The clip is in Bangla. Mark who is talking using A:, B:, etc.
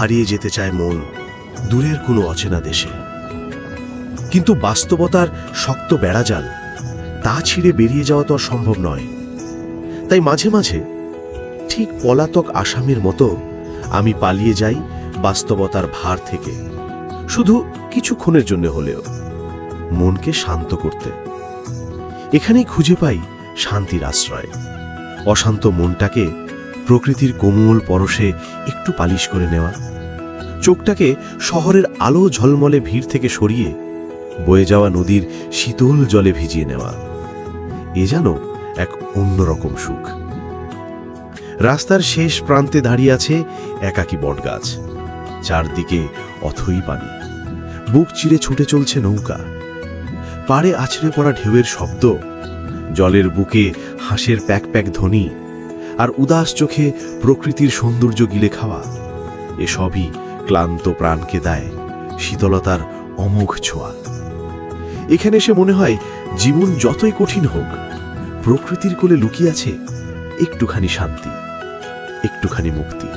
A: হারিয়ে যেতে চায় মন, দূরের কোনো অচেনা দেশে। কিন্তু বাস্তবতার শক্ত বেড়াজাল, তা ছিঁড়ে বেরিয়ে যাওয়া তো আর সম্ভব নয়। তাই মাঝে মাঝে, ঠিক পলাতক আসামির মতো আমি পালিয়ে যাই বাস্তবতার ভার থেকে, শুধু কিছুক্ষণের জন্য হলেও, মনকে শান্ত করতে। এখানেই খুঁজে পাই শান্তির আশ্রয়, অশান্ত মনটাকে প্রকৃতির কোমল পরশে একটু পালিশ করে নেওয়া। চোখটাকে শহরের আলো ঝলমলে ভিড় থেকে সরিয়ে বয়ে যাওয়া নদীর শীতল জলে ভিজিয়ে নেওয়া। এ যেন এক অন্যরকম সুখ। রাস্তার শেষ প্রান্তে দাঁড়িয়ে আছে একাকী বটগাছ। চারদিকে অথই পানি। বুক চিরে ছুটে চলছে নৌকা। পাড়ে আছড়ে পড়া ঢেউয়ের শব্দ। জলের বুকে হাঁসের প্যাক প্যাক ধ্বনি। আর উদাস চোখে প্রকৃতির সৌন্দর্য গিলে খাওয়া। এসবই ক্লান্ত প্রাণকে দেয় শীতলতার অমোঘ ছোঁয়া। এখানে এসে মনে হয় জীবন যতই কঠিন হোক, প্রকৃতির কোলে লুকিয়ে আছে একটুখানি শান্তি, একটুখানি মুক্তি।